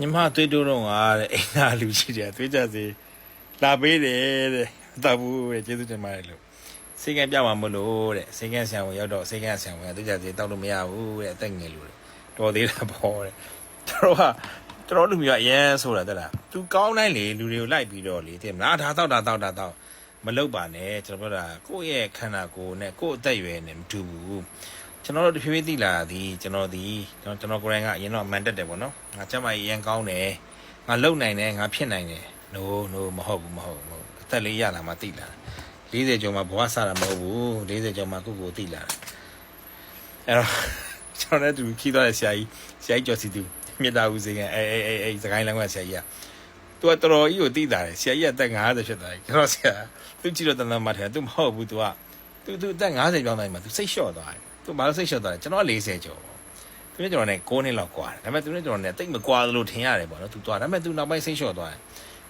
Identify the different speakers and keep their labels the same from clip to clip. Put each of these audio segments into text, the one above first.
Speaker 1: ညီမသွေးတိုးတော့ငါတဲ့အိမ်သားလူရှိတယ်သွေးကြစီလာပေးတယ်တဲ့မတော်ဘူးတဲ့ကျေးဇူးတင်ပါတယ်လို့စိတ်ကပြမှာမလို့တဲ့စိတ်ကဆံဝင်ရောက်တော့စိတ်ကဆံဝင်သွေးကြစီတောက်လို့မရဘူးတဲ့အသက်ငယ်လို့တော်သေးတာပေါ့တဲ့တော်ကတော်လူမျိုးအရင်ဆိုတာတဲ့လားသူကောင်းတိုင်းလေလူတွေကိုလိုက်ပြီးတော့လေတဲ့မလားဒါတော့ဒါတော့ဒါတော့မလုပ်ပါနဲ့ကျွန်တော်ပြောတာကိုယ့်ရဲ့ခန္ဓာကိုယ်နဲ့ကိုယ့်အသက်အရွယ်နဲ့မတူဘူး ကျွန်တော်တို့တဖြည်းဖြည်းသိလာသည်ကျွန်တော်ဒီကျွန်တော်ကျွန်တော်ကိုယ်တိုင်ကအရင်တော့အမှန်တက်တယ်ပေါ့နော်ငါကျမကြီးအရင်ကောင်းတယ်ငါလုံနိုင်တယ်ငါဖြစ်နိုင်တယ် no no မဟုတ်ဘူးမဟုတ်ဘူးမဟုတ်ဘူးအသက်လေးရလာမှသိလာ40ကျော်မှဘဝစတာမဟုတ်ဘူး40ကျော်မှကိုယ့်ကိုယ်သိလာအဲ့တော့ကျွန်တော်လည်းသူခီးသွားတဲ့ဆရာကြီးဆရာကြီးကျော်စီသူမြေတာဦးစေကအဲအဲအဲအဲစကိုင်းလမ်းကဆရာကြီးကသူကတော်တော်ကြီးကိုသိတာတယ်ဆရာကြီးကတက်50ဖြစ်သွားတယ်ကျွန်တော်ဆရာသူကြည့်တော့တန်တန်မှထဲသူမဟုတ်ဘူးသူကသူသူအသက်50ကျော်တိုင်းမှာသူစိတ်လျှော့သွားတယ် သူဘာလို့စိတ်လျှော့သွားလဲကျွန်တော်40ကျော်သူနဲ့ကျွန်တော်နဲ့9နှစ်လောက်ကွာတယ်ဒါပေမဲ့သူနဲ့ကျွန်တော်နဲ့တိတ်မကွာလို့ထင်ရတယ်ပေါ့နော်သူသွားဒါပေမဲ့သူနောက်ပိုင်းစိတ်လျှော့သွားတယ်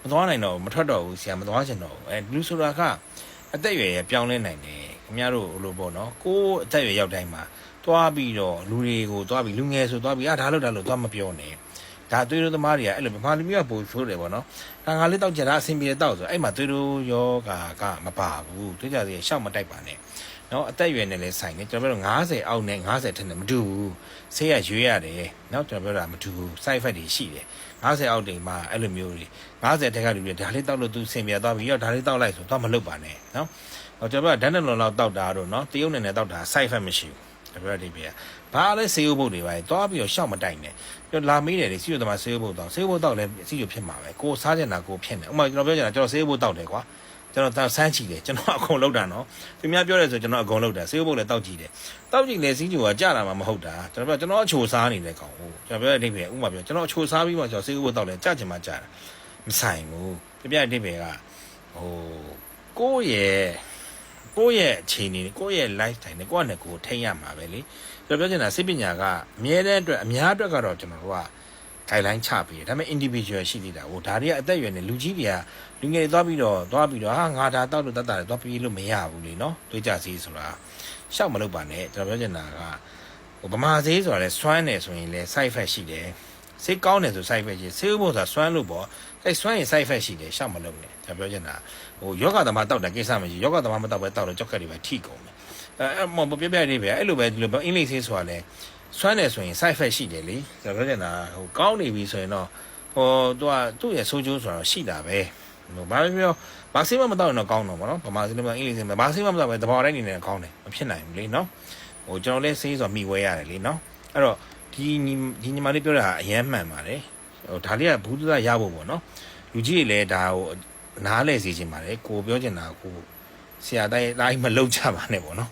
Speaker 1: မသွားနိုင်တော့ဘူးမထွက်တော့ဘူးဆရာမသွားချင်တော့ဘူးအဲလူဆိုတာကအသက်အရွယ်ရပြောင်းလဲနိုင်တယ်ခင်ဗျားတို့ဟိုလိုပေါ့နော်ကိုယ်အသက်အရွယ်ရောက်တိုင်းမှာသွားပြီးတော့လူတွေကိုသွားပြီးလူငယ်ဆိုသွားပြီးအာဒါလို့ဒါလို့သွားမပြောနဲ့ဒါသွေးတို့သမားတွေကအဲ့လိုဗမာလူမျိုးကပို့ဆိုးတယ်ပေါ့နော်ဒါငါလေးတောက်ကြတာအဆင်ပြေတောက်ဆိုအဲ့မှာသွေးတို့ယောဂါကမပါဘူးသွေးကြစီရှောက်မတိုက်ပါနဲ့ နော်အသက်အရွယ်နဲ့လည်းဆိုင်တယ်ကျွန်တော်ပြော90အောက်နဲ့90ထက်နဲ့မတူဘူးဆေးရရွေးရတယ်နော်ကျွန်တော်ပြောတာမတူဘူး side effect တွေရှိတယ်90အောက်တိမ်မှာအဲ့လိုမျိုးတွေ90တက်ကလူတွေဒါလေးတောက်လို့သူဆင်ပြေသွားပြီးတော့ဒါလေးတောက်လိုက်ဆိုတော့မလုပ်ပါနဲ့နော်ဟောကျွန်တော်ပြောဒန်နလွန်လောက်တောက်တာတော့နော်တရုတ်နယ်နဲ့တောက်တာ side effect မရှိဘူးကျွန်တော်ပြောဒီပြဘာလဲဆေးဥပုတ်တွေပါသွားပြီးတော့ရှောက်မတိုင်နဲ့ကျွန်တော်လာမေးတယ်လေစီးရသမားဆေးဥပုတ်တောက်ဆေးဥပုတ်တောက်လည်းစီးရဖြစ်မှာပဲကိုစားကြတာကိုဖြစ်နေဥပမာကျွန်တော်ပြောကြတာကျွန်တော်ဆေးဥပုတ်တောက်တယ်ကွာ ကျွန်တော်တန်းဆန်းချီတယ်ကျွန်တော်အကုန်လောက်တာနော်သူများပြောတယ်ဆိုကျွန်တော်အကုန်လောက်တာဆေးဥပုတ်လည်းတောက်ကြည့်တယ်တောက်ကြည့်လေစီးကြူကကြာလာမှာမဟုတ်တာကျွန်တော်ပြောကျွန်တော်အချိုစားနေတဲ့ကောင်ဟုတ်ကျွန်တော်ပြောတဲ့အဓိပ္ပာယ်ဥပမာပြောကျွန်တော်အချိုစားပြီးမှကျွန်တော်ဆေးဥပုတ်တောက်လဲကြာချင်မှကြာတာမဆိုင်ဘူးပြပြအဓိပ္ပာယ်ကဟိုကိုယ့်ရဲ့ကိုယ့်ရဲ့အခြေအနေကိုယ့်ရဲ့ life time နဲ့ကိုယ့်အနေကိုထိန်းရမှာပဲလေကျွန်တော်ပြောချင်တာစိတ်ပညာကအမြဲတမ်းအတွက်အများအတွက်ကတော့ကျွန်တော်တို့က guideline ချပေးတယ်ဒါပေမဲ့ individual ရှိသေးတာဟိုဒါတွေကအသက်အရွယ်နဲ့လူကြီးတွေကလူငယ်တွေသွားပြီးတော့သွားပြီးတော့ဟာငါဒါတောက်လို့တတ်တာတွေသွားပြီးလို့မရဘူးလေနော်တွေးကြစီဆိုတာရှောက်မလုပ်ပါနဲ့ကျွန်တော်ပြောချင်တာကဟိုဗမာဈေးဆိုတာလဲစွမ်းတယ်ဆိုရင်လဲ side effect ရှိတယ်စိတ်ကောင်းတယ်ဆို side effect ရှိဆေးဥပ္ပိုလ်ဆိုတာစွမ်းလို့ပေါ့အဲစွမ်းရင် side effect ရှိတယ်ရှောက်မလုပ်နဲ့ကျွန်တော်ပြောချင်တာဟိုယောဂသမားတောက်တယ်ကိစ္စမရှိယောဂသမားမတောက်ပဲတောက်လို့ကြောက်ကက်တွေပဲထိကုန်တယ်အဲအဲ့မပြပြလေးပဲအဲ့လိုပဲဒီလိုပဲအင်္ဂလိပ်ဆေးဆိုတာလဲ စွမ်းတယ်ဆိုရင် side effect ရှိတယ်လေကျွန်တော်ပြောချင်တာဟိုကောင်းနေပြီဆိုရင်တော့ဟိုသူကသူ့ရဲ့ဆိုးကျိုးဆိုတာရှိတာပဲဟိုဘာပဲပြောဘာဆေးမှမတော့ရင်တော့ကောင်းတော့ဗောနော်ဗမာဆေးမှအင်္ဂလိပ်ဆေးမှဘာဆေးမှမတော့ပဲတဘာတိုင်းနေနေကောင်းတယ်မဖြစ်နိုင်ဘူးလေနော်ဟိုကျွန်တော်လည်းဆေးဆိုတာမိဝဲရတယ်လေနော်အဲ့တော့ဒီညီဒီညီမလေးပြောတာအယမ်းမှန်ပါတယ်ဟိုဒါလေးကဘူးသရဖို့ဗောနော်လူကြီးတွေလည်းဒါဟိုနားလဲစီခြင်းပါတယ်ကိုပြောချင်တာကိုဆရာတိုင်းတိုင်းမလောက်ကြပါနဲ့ဗောနော်